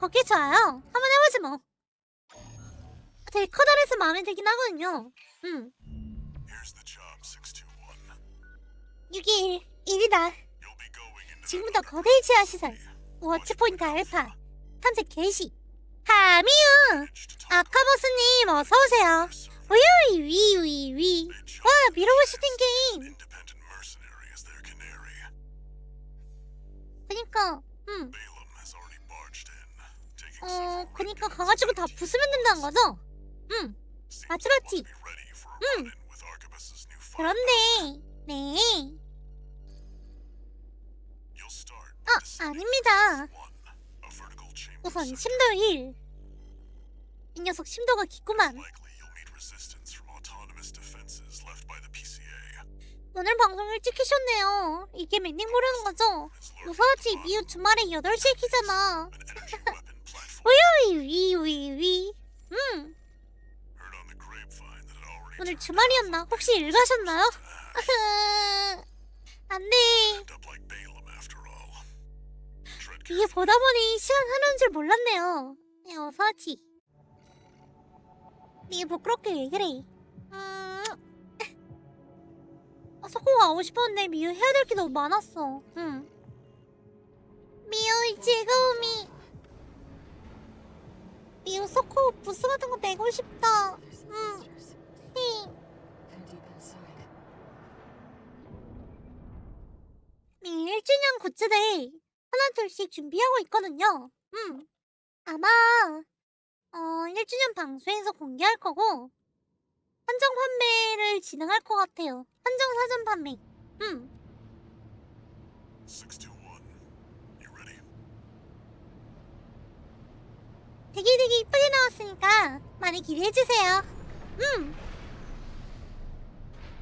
걷기 좋아요. 한번 해보지 뭐. 되게 커다래서 마음에 들긴 하거든요. 응. Here's the job, 621. 6일 1이다. You'll be going into 지금부터 거대 지하 시설. 워치포인트 알파. 탐색 개시. 하미유. 아카버스님 어서 오세요. 위위 위위 위. 와 미로보시팅 게임. independent mercenary as their canary. 그니까 음. 어 그니까 가가지고 다 부수면 된다는 거죠? 응. 맞지, 맞지? 응. 그런데 네. 아 아닙니다. 우선. 심도 1. 이 녀석 심도가 깊구만. 오늘 방송 일찍 키셨네요. 이게 맹ning 모르는 거죠? Above 미우 주말에 8시에 키잖아. Energy weapon platform. 위위 위 위. 음. 오늘 주말이었나? 혹시 일 가셨나요? 안 돼. end up like Balaam after all. Tread 이게 보다 보니 시간 흐르는 줄 몰랐네요. 네, 어서지. 네 부끄럽게 왜 그래? 음. 아, 석호가 가고 싶었는데 미유 해야 될 게 너무 많았어. 응. 미유의 즐거움이. 석호 부스 같은 거 내고 싶다. 응. 히. 미유 1주년 굿즈들 하나 둘씩 준비하고 있거든요. 음. 아마 어 1주년 방송에서 공개할 거고 한정 판매를 진행할 것 같아요. 한정 사전 판매. 음. 621. You ready? 되게 되게 이쁘게 나왔으니까 많이 기대해 주세요. 음.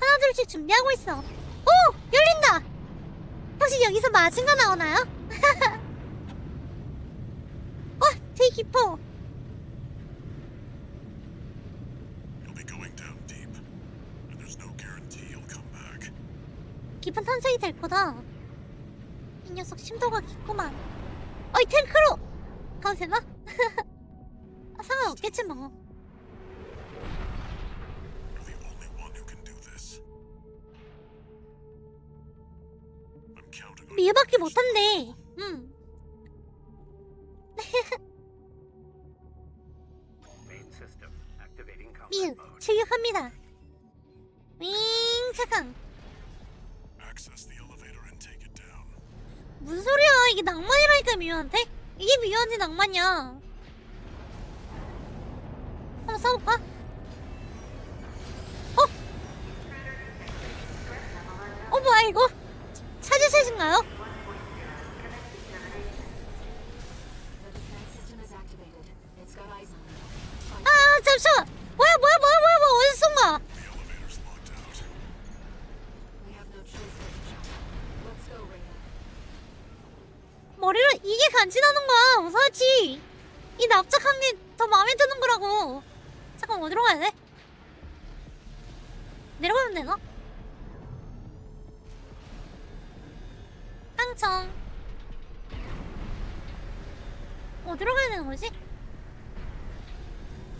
하나 둘씩 준비하고 있어. 오! 열린다. 혹시 여기서 맞은 거 나오나요? 와, 되게 깊어. 깊은 탐색이 될 거다. 이 녀석 심도가 깊구만. 어이 탱크로 가도 되나? 아, 상관없겠지 뭐. You're the only one who can do this. I'm counting on 미유밖에 you. 못한대. 응. Main system activating combat 미유 mode. 출격합니다. 윙 잠깐. Access the elevator and take it down. 무슨 소리야? 이게 낭만이라니까 미유한테? 이게 미유한테 낭만이야. 싸볼까? 어? 어 뭐야 이거? 차지 셋인가요? system is activated. It's got eyes on you. 아 잠시만. 뭐야 뭐야 뭐야 뭐야 뭐야 어디서 쏜 거야? The elevator's locked out. We have no choice but to jump. Let's go, Reyna. 머리를 이게 간지나는 거야 우사지 이 납작한 게 더 마음에 드는 거라고 잠깐 어디로 가야 돼? 내려가면 되나? 깡청 어디로 가야 되는 거지?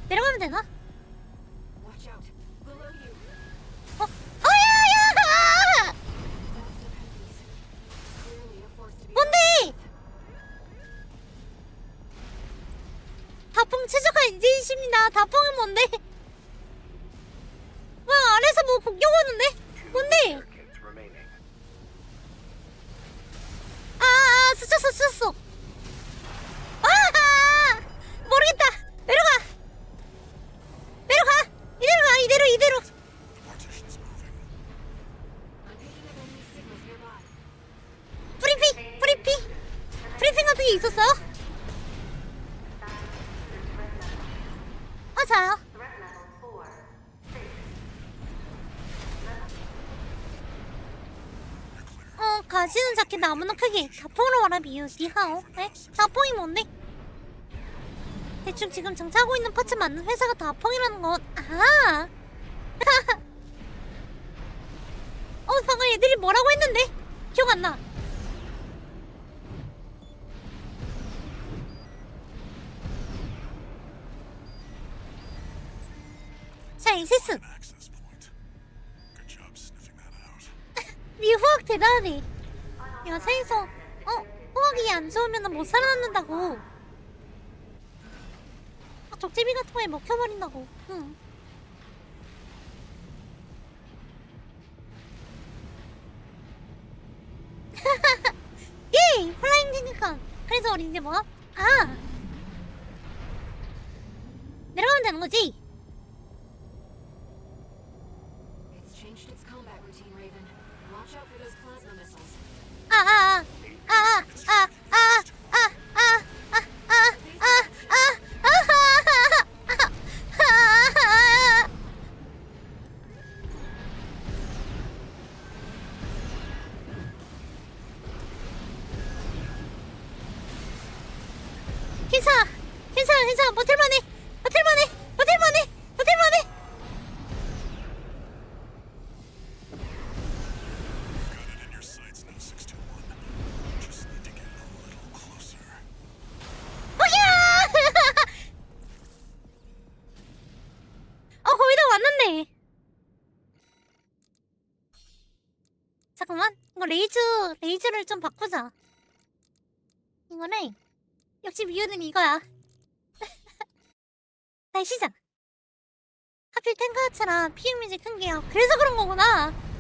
내려가면 되나? 다풍 최적화 인진이십니다. 다풍은 뭔데? 뭐야 아래서 뭐 공격 오는데? 뭔데? 이렇게 나무는 크게 다포로 와라 비유 니하오? 에? 다포이 뭔데? 대충 지금 장착하고 있는 파츠 맞는 회사가 다퐁이라는 건 아하! 어 방금 애들이 뭐라고 했는데? 기억 안나. 자이세스. 미후학 대단해 야, 차에서 어 후학이 안 좋으면 못 살아남는다고. 아, 적재비 같은 거에 먹혀버린다고. 응. 예! 플라잉 테니까. 그래서 우리 이제 뭐? 아! 내려가면 되는 거지? ah, ah, ah, ah, 레이즈, 레이즈를 좀 바꾸자. 이거는, 역시 미유는 이거야. 다시 시작. 하필 탱크하차랑 피임미지 큰 게요. 그래서 그런 거구나.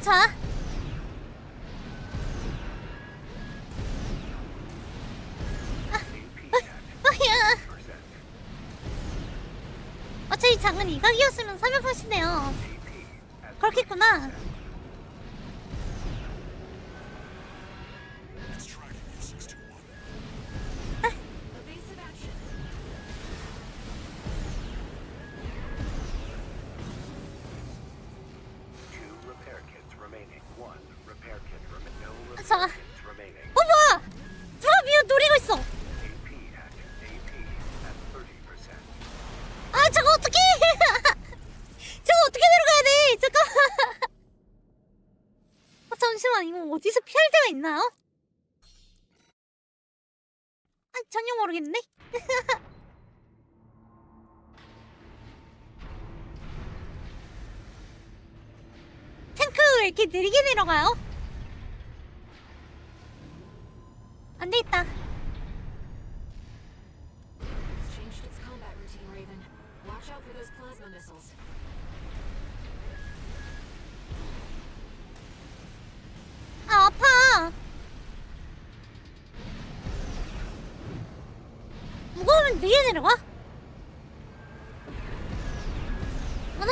자. 아, 아, 아, 어차피 장은 이각이었으면 사명하시네요. 그렇겠구나. 모르겠네? 탱크 왜 이렇게 느리게 내려가요? 하면 위에 내려와.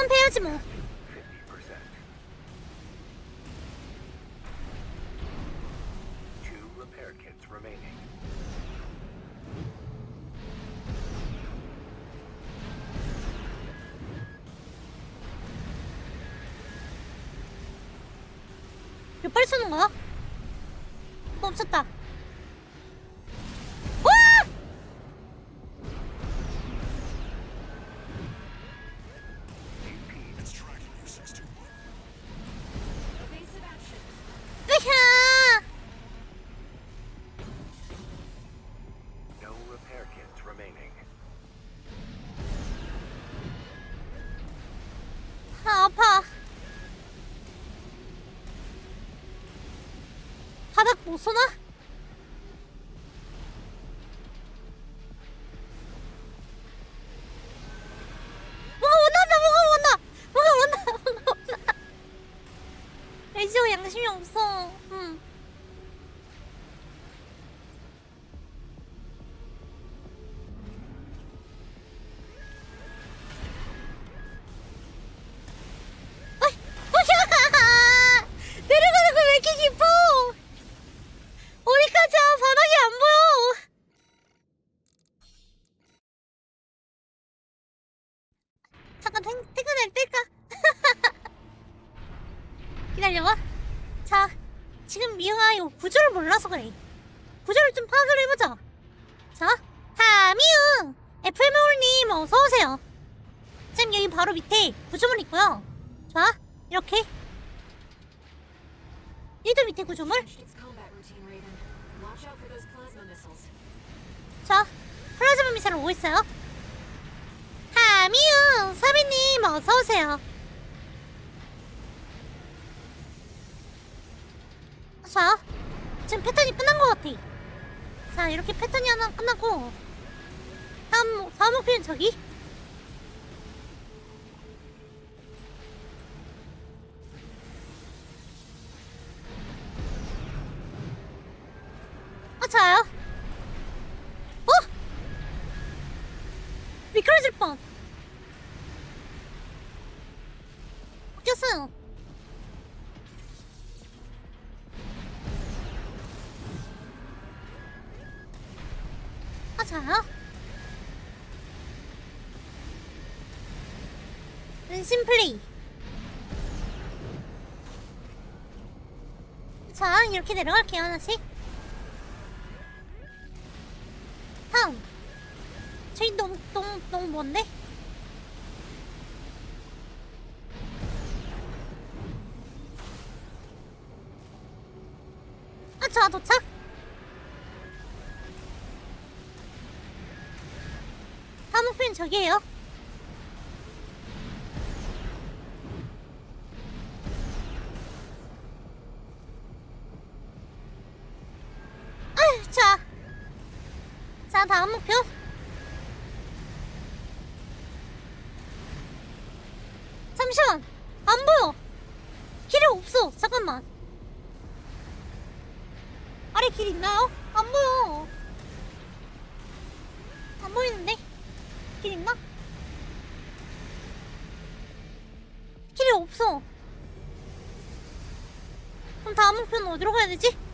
패야지 뭐. bak bulsana. 자, 플라즈마 미사일 오고 있어요. 하미우! 사비님 어서 오세요. 자, 지금 패턴이 끝난 것 같아. 자, 이렇게 패턴이 하나 끝났고, 다음, 목- 다음 목표는 저기. 아, 자요. 은신 플레이. 자, 이렇게 내려갈게요, 하나씩. 다음. 저희 너무, 너무, 너무 먼데? 저기에요. 아휴, 자. 자, 다음 목표. 어디로 가야 되지?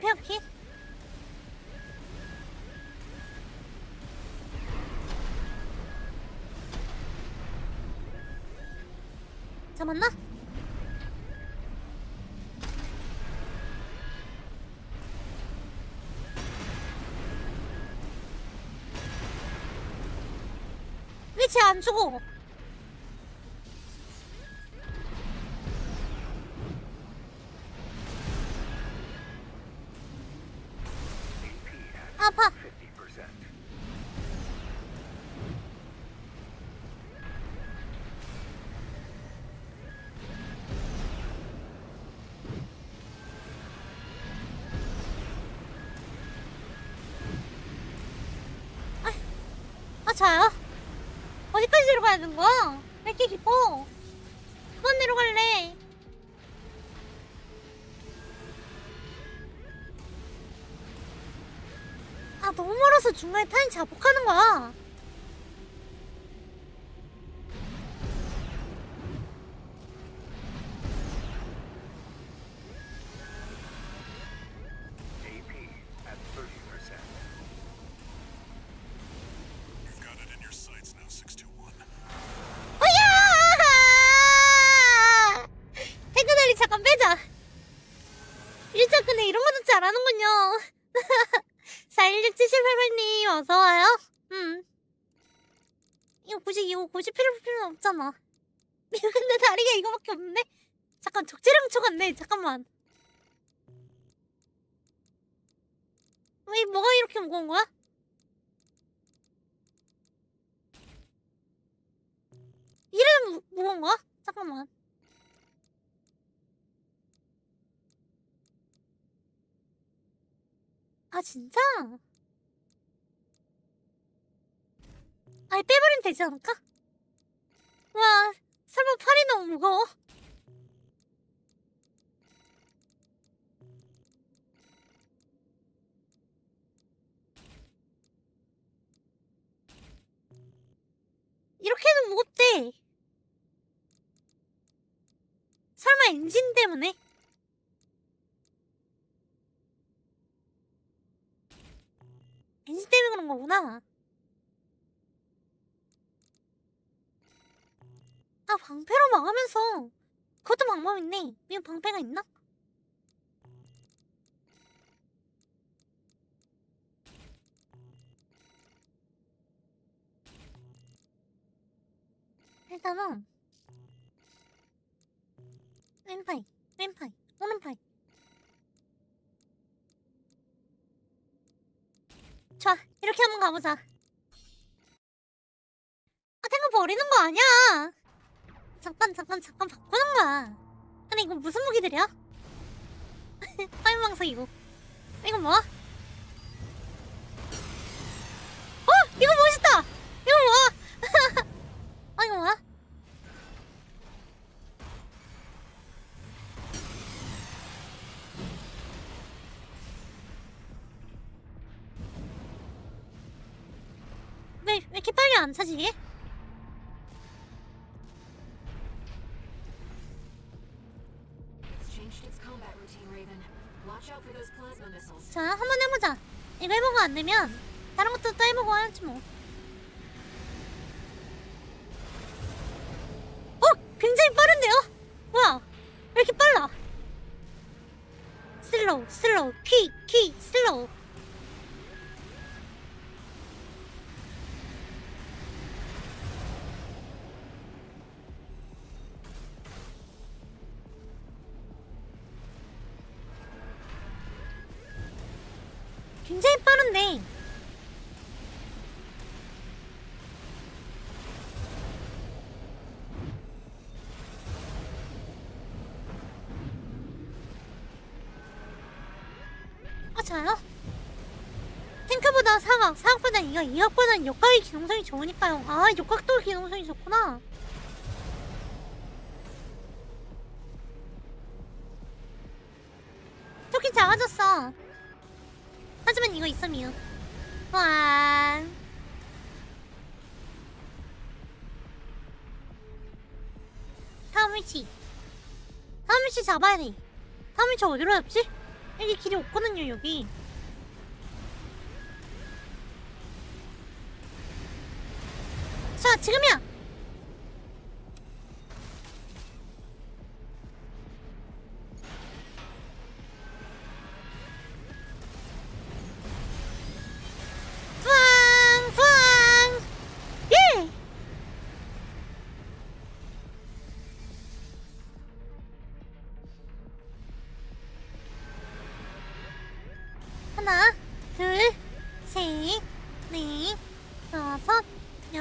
페어 키. 잡았나? 왜쟤안 죽어? 가야 되는 거야? 왜 이렇게 깊어? 그만 내려갈래. 아, 너무 멀어서 중간에 타인 자복하는 거야. 근데 다리가 이거밖에 없는데? 잠깐 적재량초 같네. 잠깐만. 왜 뭐가 이렇게 무거운 거야? 무, 무거운 거야? 잠깐만. 아 진짜? 아니 빼버리면 되지 않을까? 와 설마 팔이 너무 무거워? 이렇게는 무겁대. 설마 엔진 때문에? 엔진 때문에 그런 거구나. 방패로 막으면서. 그것도 방법 있네. 이거 방패가 있나? 일단은 왼파이, 왼파이, 오른파이. 자, 이렇게 한번 가보자. 아, 탱크 버리는 거 아니야. 잠깐, 잠깐, 잠깐 바꾸는 거야. 근데 이거 무슨 무기들이야? 화염방석 이거. 이거 뭐야? 어, 이거 멋있다. 이거 뭐야? 아, 이거 뭐야? 왜, 왜 이렇게 빨리 안 차지? 자, 한 번 해보자. 이거 해보고 안 되면 다른 것도 또 해보고 하지 뭐. 어, 굉장히 빠른데요? 뭐야? 왜 이렇게 빨라? 슬로우, 슬로우, 키, 키, 슬로우. 아, 저요? 탱크보다 사각, 사각보다 이가 이각보다는 역각의 기동성이 좋으니까요. 아, 역각도 기동성이 좋구나. 토끼 작아졌어. 하지만 이거 있으면 와 다음 위치 다음 위치 잡아야 돼 다음 위치 어디로 잡지? 여기 길이 없거든요 여기. 자 지금이야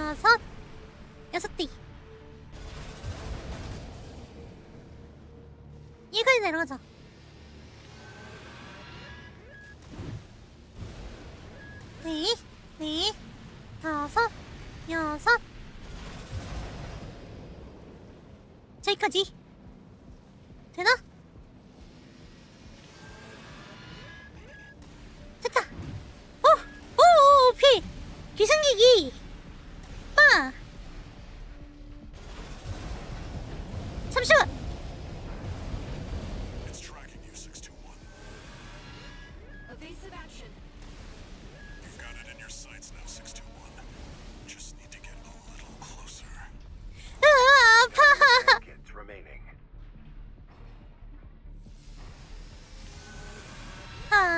여섯 여섯 띠 여기까지 내려가자 넷, 넷, 다섯, 여섯. 저기까지. 되나?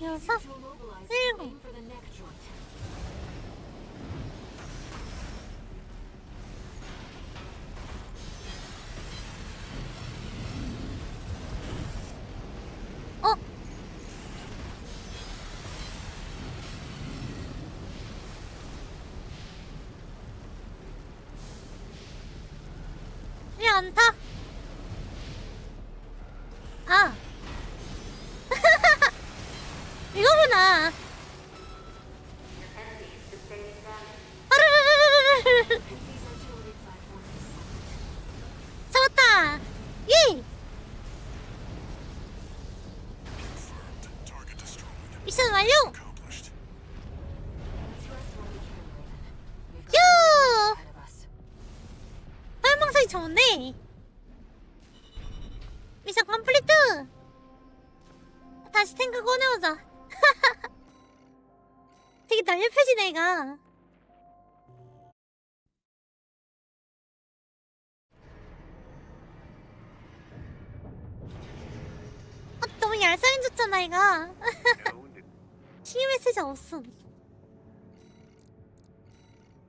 Ya saf. Merhaba. 이거구나. 아르르르르르 아, 얄쌍해졌잖아 얘가. No new 신의 메시지 없음.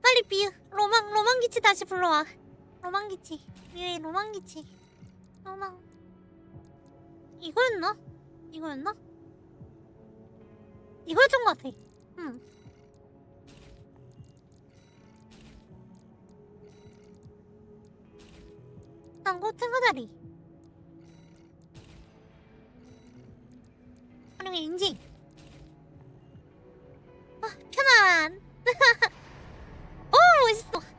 빨리 비유 로망 로망 기치 다시 불러와. 로망 기치 위에 로망 기치. 로망. 이거였나? 이거였나? 이거였던 것 같아. 응. tango 탱가다리. 하는 게 인증. 아, 편안. 오, 멋있어.